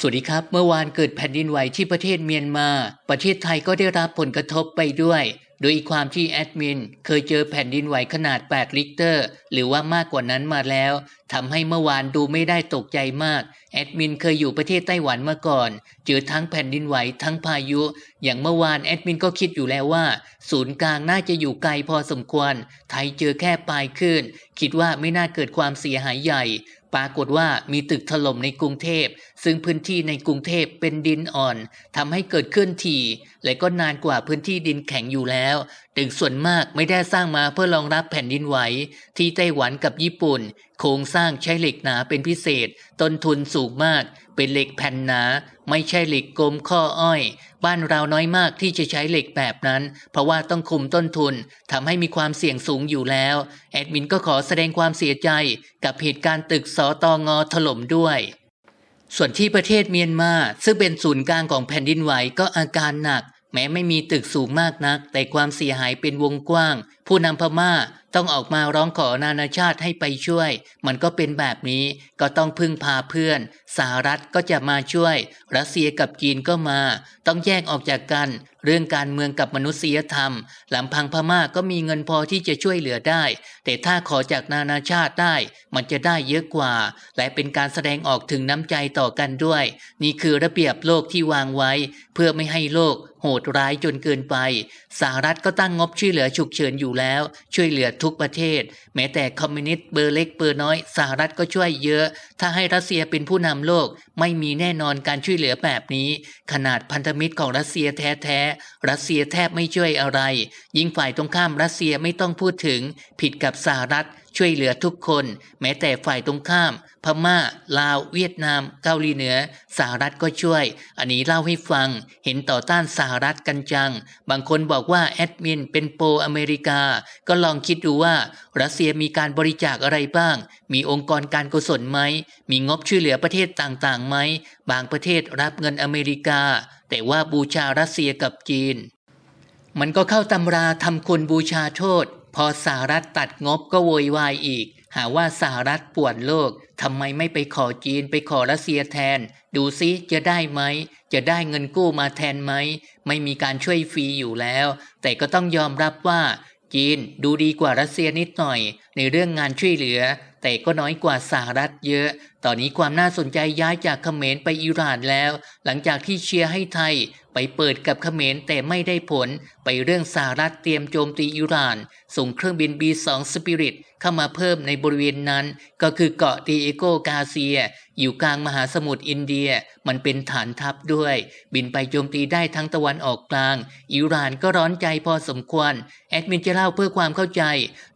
สวัสดีครับ เมื่อวานเกิดแผ่นดินไหวที่ประเทศเมียนมา ประเทศไทยก็ได้รับผลกระทบไปด้วย โดยความที่แอดมิน เคยเจอแผ่นดินไหวขนาด 8 ลิกเตอร์ หรือว่ามากกว่านั้นมาแล้วทำให้เมื่อวานดูไม่ได้ตกใจมาก แอดมินเคยอยู่ประเทศไต้หวันมาก่อนเจอทั้งแผ่นดินไหวทั้งพายุ อย่างเมื่อวานแอดมินก็คิดอยู่แล้วว่า ศูนย์กลางน่าจะอยู่ไกลพอสมควร ไทยเจอแค่ปลายคลื่นคิดว่าไม่น่าเกิดความเสียหายใหญ่ปรากฏว่ามีตึกถล่มในกรุงเทพ ซึ่งพื้นที่ในกรุงเทพเป็นดินอ่อนทำให้เกิดขึ้นถี่และก็นานกว่าพื้นที่ดินแข็งอยู่แล้วตึกส่วนมากไม่ได้สร้างมาเพื่อรองรับแผ่นดินไหว ที่ไต้หวันกับญี่ปุ่นโครงสร้างใช้เหล็กหนาเป็นพิเศษ ต้นทุนสูงมาก เป็นเหล็กแผ่นหนา ไม่ใช่เหล็กกลมข้ออ้อย บ้านเราน้อยมากที่จะใช้เหล็กแบบนั้น เพราะว่าต้องคุมต้นทุนทำให้มีความเสี่ยงสูงอยู่แล้ว แอดมินก็ขอแสดงความเสียใจกับเหตุการณ์ตึกสอตองอถล่มด้วยส่วนที่ประเทศเมียนมาซึ่งเป็นศูนย์กลางของแผ่นดินไหวก็อาการหนัก แม้ไม่มีตึกสูงมากนัก แต่ความเสียหายเป็นวงกว้าง ผู้นำพม่าต้องออกมาร้องขอนานาชาติให้ไปช่วย มันก็เป็นแบบนี้ก็ต้องพึ่งพาเพื่อน สหรัฐก็จะมาช่วย รัสเซียกับจีนก็มา ต้องแยกออกจากกัน เรื่องการเมืองกับมนุษยธรรมลำพังพม่าก็มีเงินพอที่จะช่วยเหลือได้ แต่ถ้าขอจากนานาชาติได้ มันจะได้เยอะกว่า และเป็นการแสดงออกถึงน้ำใจต่อกันด้วย นี่คือระเบียบโลกที่วางไว้ เพื่อไม่ให้โลก โหดร้ายจนเกินไป สหรัฐก็ตั้งงบช่วยเหลือฉุกเฉินอยู่แล้วช่วยเหลือทุกประเทศ แม้แต่คอมมิวนิสต์เบอร์เล็กเบอร์น้อยสหรัฐก็ช่วยเยอะ ถ้าให้รัสเซียเป็นผู้นำโลก ไม่มีแน่นอนการช่วยเหลือแบบนี้ ขนาดพันธมิตรของรัสเซียแท้ๆรัสเซียแทบไม่ช่วยอะไร ยิ่งฝ่ายตรงข้ามรัสเซียไม่ต้องพูดถึง ผิดกับสหรัฐ ช่วยเหลือทุกคน แม้แต่ฝ่ายตรงข้าม พม่า ลาว เวียดนาม เกาหลีเหนือ สหรัฐก็ช่วย อันนี้เล่าให้ฟัง เห็นต่อต้านสหรัฐกันจัง บางคนบอกว่าแอดมินเป็นโปรอเมริกา ก็ลองคิดดูว่า รัสเซียมีการบริจาคอะไรบ้าง มีองค์กรการกุศลไหม มีงบช่วยเหลือประเทศต่างๆไหม บางประเทศรับเงินอเมริกา แต่ว่าบูชารัสเซียกับจีน มันก็เข้าตำราทำคุณบูชาโทษ พอสหรัฐตัดงบก็โวยวายอีก หาว่าสหรัฐป่วนโลกทำไมไม่ไปขอจีนไปขอรัสเซียแทน ดูซิจะได้ไหม จะได้เงินกู้มาแทนไหม ไม่มีการช่วยฟรีอยู่แล้ว แต่ก็ต้องยอมรับว่าจีนดูดีกว่ารัสเซียนิดหน่อย ในเรื่องงานช่วยเหลือแต่ก็น้อยกว่าสหรัฐเยอะ ตอนนี้ความน่าสนใจย้ายจากเขมรไปอิหร่านแล้ว หลังจากที่เชียร์ให้ไทยไปเปิดกับเขมรแต่ไม่ได้ผล ไปเรื่องสหรัฐเตรียมโจมตีอิหร่าน ส่งเครื่องบิน B2 Spirit เข้ามาเพิ่มในบริเวณนั้น ก็คือเกาะดีเอโกกาเซีย อยู่กลางมหาสมุทรอินเดีย มันเป็นฐานทัพด้วย บินไปโจมตีได้ทั้งตะวันออกกลาง อิหร่านก็ร้อนใจพอสมควร แอดมินจะเล่าเพื่อความเข้าใจ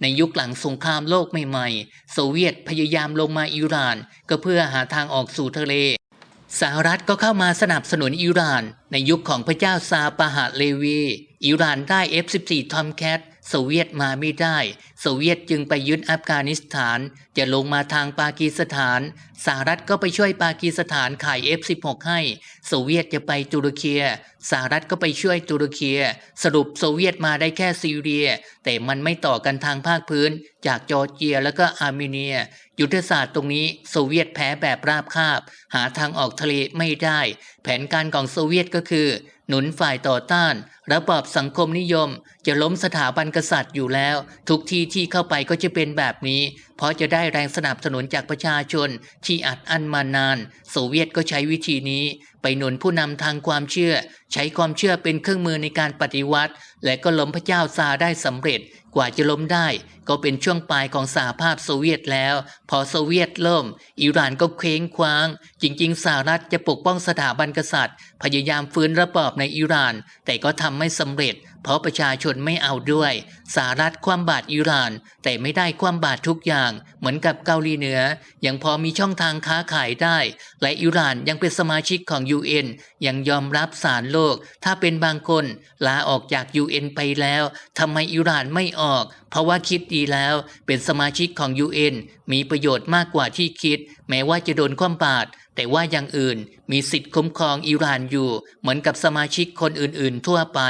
ในยุคหลังสงครามโลกใหม่ๆโซเวียตพยายามลงมาอิหร่าน ก็เพื่อหาทางออกสู่ทะเลสหรัฐก็เข้ามาสนับสนุนอิหร่าน ในยุคของพระเจ้าซาปาหะเลวี อิหร่านได้ F-14 Tomcat โซเวียตมาไม่ได้ โซเวียตจึงไปยึดอัฟกานิสถาน จะลงมาทางปากีสถาน สหรัฐก็ไปช่วยปากีสถานขาย F-16 ให้ โซเวียตจะไปตุรกีสหรัฐก็ไปช่วยตุรกีสรุปโซเวียตมาได้แค่ซีเรีย แต่มันไม่ต่อกันทางภาคพื้น จากจอร์เจียแล้วก็อาร์เมเนีย ยุทธศาสตร์ตรงนี้โซเวียตแพ้แบบราบคาบ หาทางออกทะเลไม่ได้ แผนการของโซเวียตก็ก็คือ หนุนฝ่ายต่อต้าน ระบอบสังคมนิยม จะล้มสถาบันกษัตริย์อยู่แล้ว ทุกที่ที่เข้าไปก็จะเป็นแบบนี้ เพราะจะได้แรงสนับสนุนจากประชาชน ที่อัดอั้นมานาน โซเวียตก็ใช้วิธีนี้ ไปหนุนผู้นำทางความเชื่อ ใช้ความเชื่อเป็นเครื่องมือในการปฏิวัติ และก็ล้มพระเจ้าซาได้สำเร็จกว่าจะล้มได้ ก็เป็นช่วงปลายของสหภาพโซเวียตแล้ว พอโซเวียตล่ม อิหร่านก็เคว้งคว้าง จริง ๆสหรัฐจะปกป้องสถาบันกษัตริย์ พยายามฟื้นระบอบในอิหร่าน แต่ก็ทำไม่สำเร็จ เพราะประชาชนไม่เอาด้วยสหรัฐคว่ำบาตรอิหร่าน แต่ไม่ได้คว่ำบาตรทุกอย่าง เหมือนกับเกาหลีเหนือ ยังพอมีช่องทางค้าขายได้ และอิหร่านยังเป็นสมาชิกของ UN ยังยอมรับสารโลก ถ้าเป็นบางคนลาออกจาก UN ไปแล้วทำไมอิหร่านไม่ออก เพราะว่าคิดดีแล้ว เป็นสมาชิกของ UN มีประโยชน์มากกว่าที่คิด แม้ว่าจะโดนคว่ำบาตรแต่ว่าอย่างอื่นมีสิทธิ์คุ้มครองอิหร่านอยู่เหมือนกับสมาชิกคนอื่นๆ ทั่วไป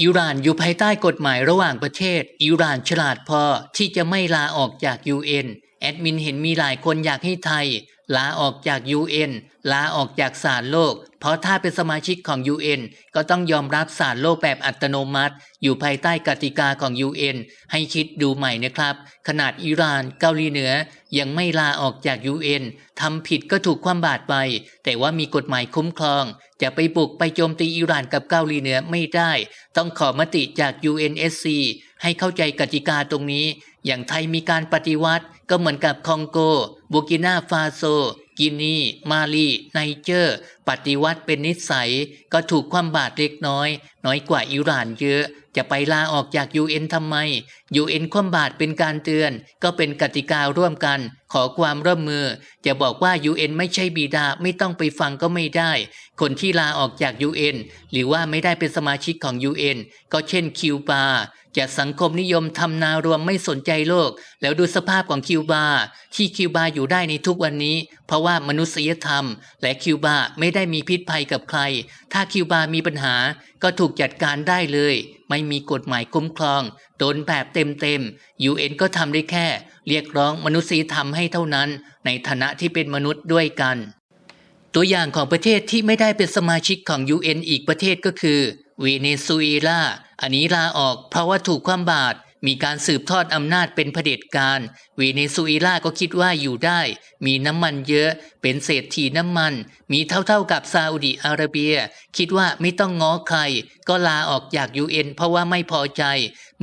อิหร่านอยู่ภายใต้กฎหมายระหว่างประเทศ อิหร่านฉลาดพอที่จะไม่ลาออกจาก UN แอดมินเห็นมีหลายคนอยากให้ไทย ลาออกจาก UN ลาออกจากศาลโลก เพราะถ้าเป็นสมาชิกของ UN ก็ต้องยอมรับศาลโลกแบบอัตโนมัติ อยู่ภายใต้กติกาของ UN ให้คิดดูใหม่นะครับ ขนาดอิหร่านเกาหลีเหนือ ยังไม่ลาออกจาก UN ทำผิดก็ถูกคว่ำบาตรไป แต่ว่ามีกฎหมายคุ้มครอง จะไปบุกไปโจมตีอิหร่านกับเกาหลีเหนือไม่ได้ ต้องขอมติจาก UNSC ให้เข้าใจกติกาตรงนี้ อย่างไทยมีการปฏิวัติ ก็เหมือนกับคองโก บูกินาฟาโซ กินี มาลีไนเจอร์ ปฏิวัติเป็นนิสัย ก็ถูกคว่ำบาตรเล็กน้อย น้อยกว่าอิหร่านเยอะ จะไปลาออกจาก UN ทำไม UN คว่ำบาตรเป็นการเตือน ก็เป็นกติการ่วมกัน ขอความร่วมมือ จะบอกว่า UN ไม่ใช่บิดาไม่ต้องไปฟังก็ไม่ได้ คนที่ลาออกจาก UN หรือว่าไม่ได้เป็นสมาชิกของ UN ก็เช่นคิวบา จากสังคมนิยมทำนารวมไม่สนใจโลก แล้วดูสภาพของคิวบา ที่คิวบาอยู่ได้ในทุกวันนี้ เพราะว่ามนุษยธรรม และคิวบาไม่ได้มีพิษภัยกับใคร ถ้าคิวบามีปัญหาก็ถูกจัดการได้เลย ไม่มีกฎหมายคุ้มครองโดนแบบเต็มๆ UN ก็ทำได้แค่ เรียกร้องมนุษยธรรมให้เท่านั้น ในฐานะที่เป็นมนุษย์ด้วยกัน ตัวอย่างของประเทศที่ไม่ได้เป็นสมาชิกของ UN อีกประเทศก็คือ เวเนซุเอลาอันนี้ลาออกเพราะว่าถูกความบาตรมีการสืบทอดอำนาจเป็นเผด็จการ เวเนซุเอลาก็คิดว่าอยู่ได้ มีน้ำมันเยอะ เป็นเศรษฐีน้ำมัน มีเท่าๆกับซาอุดีอาระเบีย คิดว่าไม่ต้องง้อใคร ก็ลาออกจากยูเอ็นเพราะว่าไม่พอใจ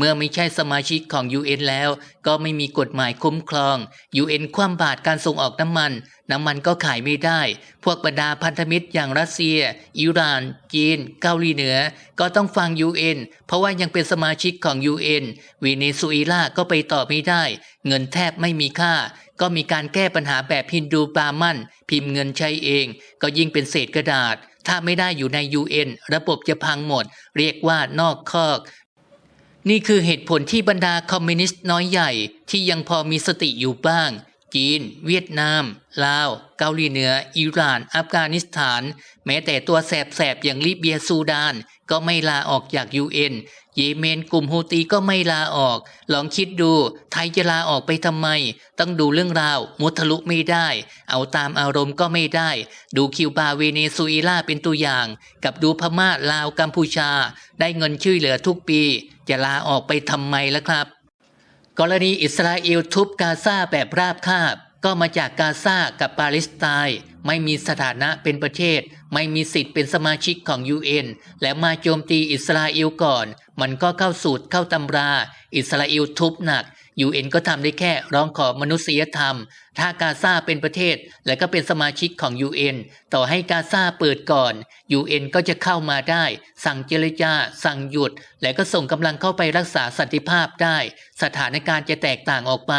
เมื่อไม่ใช่สมาชิกของ UN แล้ว ก็ไม่มีกฎหมายคุ้มครอง UN คว่ำบาตรการส่งออกน้ำมัน น้ำมันก็ขายไม่ได้ พวกบรรดาพันธมิตรอย่างรัสเซีย อิหร่าน จีน เกาหลีเหนือ ก็ต้องฟัง UN เพราะว่ายังเป็นสมาชิกของ UN เวเนซุเอลาก็ไปต่อไม่ได้ เงินแทบไม่มีค่า ก็มีการแก้ปัญหาแบบฮินดูบามัน พิมพ์เงินใช้เอง ก็ยิ่งเป็นเศษกระดาษถ้าไม่ได้อยู่ใน UN ระบบจะพังหมด เรียกว่านอกคอก นี่คือเหตุผลที่บรรดาคอมมิวนิสต์น้อยใหญ่ที่ยังพอมีสติอยู่บ้าง จีน เวียดนาม ลาว เกาหลีเหนือ อิหร่าน อัฟกานิสถาน แม้แต่ตัวแสบๆ อย่างลิเบียซูดาน ก็ไม่ลาออกจาก UN เยเมนกลุ่มฮูตีก็ไม่ลาออก ลองคิดดู ไทยจะลาออกไปทำไม ต้องดูเรื่องราวมุทะลุไม่ได้ เอาตามอารมณ์ก็ไม่ได้ ดูคิวบาเวเนซุเอลาเป็นตัวอย่าง กับดูพม่าลาวกัมพูชา ได้เงินช่วยเหลือทุกปี จะลาออกไปทำไมล่ะครับ กรณีอิสราเอลทุบกาซาแบบราบคาบ ก็มาจากกาซากับปาเลสไตน์ไม่มีสถานะเป็นประเทศ ไม่มีสิทธิ์เป็นสมาชิกของ UN และมาโจมตีอิสราเอลก่อน มันก็เข้าสูตรเข้าตำรา อิสราเอลทุบหนัก UN ก็ทำได้แค่ร้องขอมนุษยธรรม ถ้ากาซาเป็นประเทศและก็เป็นสมาชิกของ UN ต่อให้กาซาเปิดก่อน UN ก็จะเข้ามาได้ สั่งเจรจา สั่งหยุด และก็ส่งกำลังเข้าไปรักษาสันติภาพได้ สถานการณ์จะแตกต่างออกไป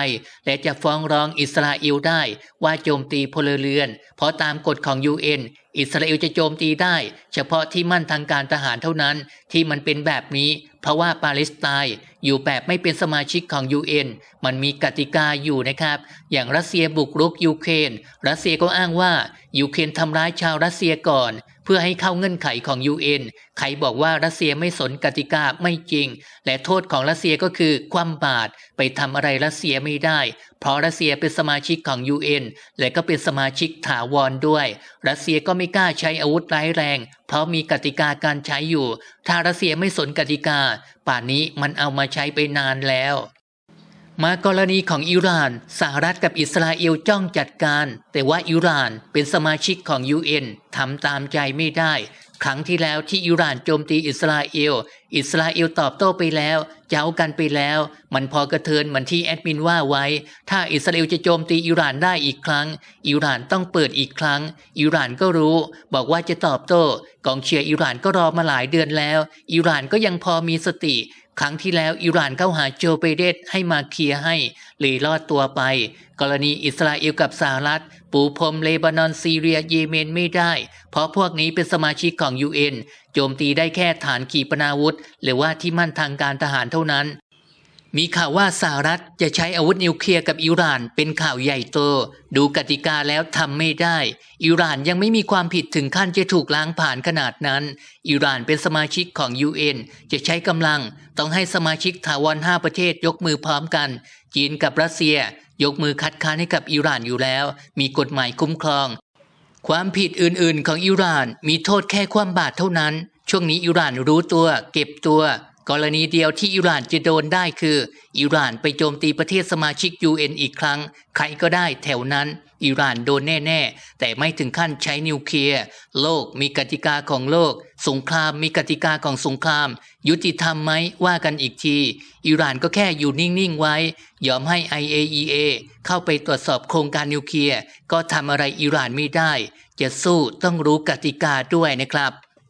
และจะฟ้องร้องอิสราเอลได้ว่าโจมตีพลเรือน เพราะตามกฎของ UN อิสราเอลจะโจมตีได้ เฉพาะที่มั่นทางการทหารเท่านั้นที่มันเป็นแบบนี้ เพราะว่าปาเลสไตน์อยู่แบบไม่เป็นสมาชิกของ UN มันมีกติกาอยู่นะครับ อย่างรัสเซียบุกรุกยูเครนรัสเซียก็อ้างว่ายูเครนทำร้ายชาวรัสเซียก่อน พื่อให้เข้าเงื่อนไขของ UN ใครบอกว่ารัสเซียไม่สนกติกาไม่จริง และโทษของรัสเซียก็คือคว่ำบาตรไปทำอะไรรัสเซียไม่ได้ เพราะรัสเซียเป็นสมาชิกของ UN และก็เป็นสมาชิกถาวรด้วย รัสเซียก็ไม่กล้าใช้อาวุธร้ายแรง เพราะมีกติกาการใช้อยู่ ถ้ารัสเซียไม่สนกติกา ป่านนี้มันเอามาใช้ไปนานแล้ว มากรณีของอิหร่านสหรัฐกับอิสราเอลจ้องจัดการ แต่ว่าอิหร่านเป็นสมาชิกของ UN ทำตามใจไม่ได้ ครั้งที่แล้วที่อิหร่านโจมตีอิสราเอล อิสราเอลตอบโต้ไปแล้ว เจ้ากันไปแล้ว มันพอกระเทือนเหมือนที่แอดมินว่าไว้ ถ้าอิสราเอลจะโจมตีอิหร่านได้อีกครั้ง อิหร่านต้องเปิดอีกครั้ง อิหร่านก็รู้ บอกว่าจะตอบโต้ กองเชียร์อิหร่านก็รอมาหลายเดือนแล้ว อิหร่านก็ยังพอมีสติ ครั้งที่แล้วอิหร่านเข้าหาโจเบเดตให้มาเคลียร์ให้เลยรอดตัวไป กรณีอิสราเอลกับสหรัฐ ปูพรมเลบานอนซีเรียเยเมนไม่ได้ เพราะพวกนี้เป็นสมาชิกของ UN โจมตีได้แค่ฐานขีปนาวุธ หรือว่าที่มั่นทางการทหารเท่านั้น มีข่าวว่าสหรัฐจะใช้อาวุธนิวเคลียร์กับอิหร่านเป็นข่าวใหญ่โต ดูกติกาแล้วทำไม่ได้ อิหร่านยังไม่มีความผิดถึงขั้นจะถูกล้างผ่านขนาดนั้น อิหร่านเป็นสมาชิกของ UN จะใช้กำลัง ต้องให้สมาชิกถาวร5ประเทศยกมือพร้อมกัน จีนกับรัสเซีย ยกมือคัดค้านให้กับอิหร่านอยู่แล้ว มีกฎหมายคุ้มครอง ความผิดอื่นๆ ของอิหร่านมีโทษแค่ความบาตรเท่านั้น ช่วงนี้อิหร่านรู้ตัว เก็บตัว กรณีเดียวที่อิหร่านจะโดนได้คือ อิหร่านไปโจมตีประเทศสมาชิก UN อีกครั้ง ใครก็ได้แถวนั้น อิหร่านโดนแน่ ๆ แต่ไม่ถึงขั้นใช้นิวเคลียร์ โลกมีกติกาของโลก สงครามมีกติกาของสงคราม ยุติธรรมไหมว่ากันอีกที อิหร่านก็แค่อยู่นิ่ง ๆ ไว้ ยอมให้ IAEA เข้าไปตรวจสอบโครงการนิวเคลียร์ ก็ทำอะไรอิหร่านไม่ได้ จะสู้ต้องรู้กติกาด้วยนะครับ